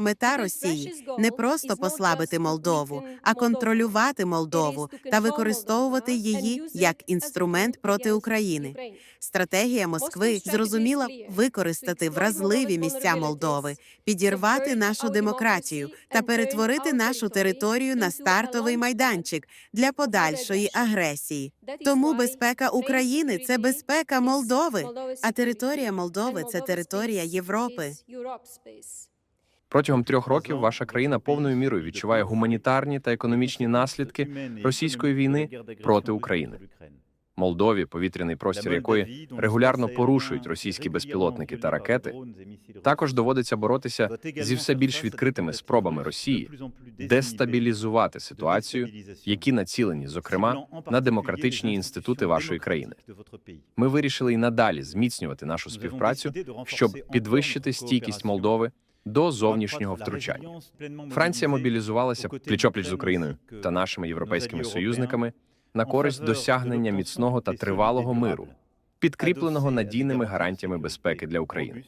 Мета Росії не просто послабити Молдову, а контролювати Молдову та використовувати її як інструмент проти України. Стратегія Москви зрозуміла використати вразливі місця Молдови, підірвати нашу демократію та перетворити нашу територію на стартовий майданчик для подальшої агресії. Тому безпека України це безпека Молдови, а територія Молдови це територія Європи. Протягом трьох років ваша країна повною мірою відчуває гуманітарні та економічні наслідки російської війни проти України. Молдові, повітряний простір якої регулярно порушують російські безпілотники та ракети, також доводиться боротися зі все більш відкритими спробами Росії дестабілізувати ситуацію, які націлені, зокрема, на демократичні інститути вашої країни. Ми вирішили і надалі зміцнювати нашу співпрацю, щоб підвищити стійкість Молдови до зовнішнього втручання. Франція мобілізувалася пліч-опліч з Україною та нашими європейськими союзниками на користь досягнення міцного та тривалого миру, підкріпленого надійними гарантіями безпеки для України.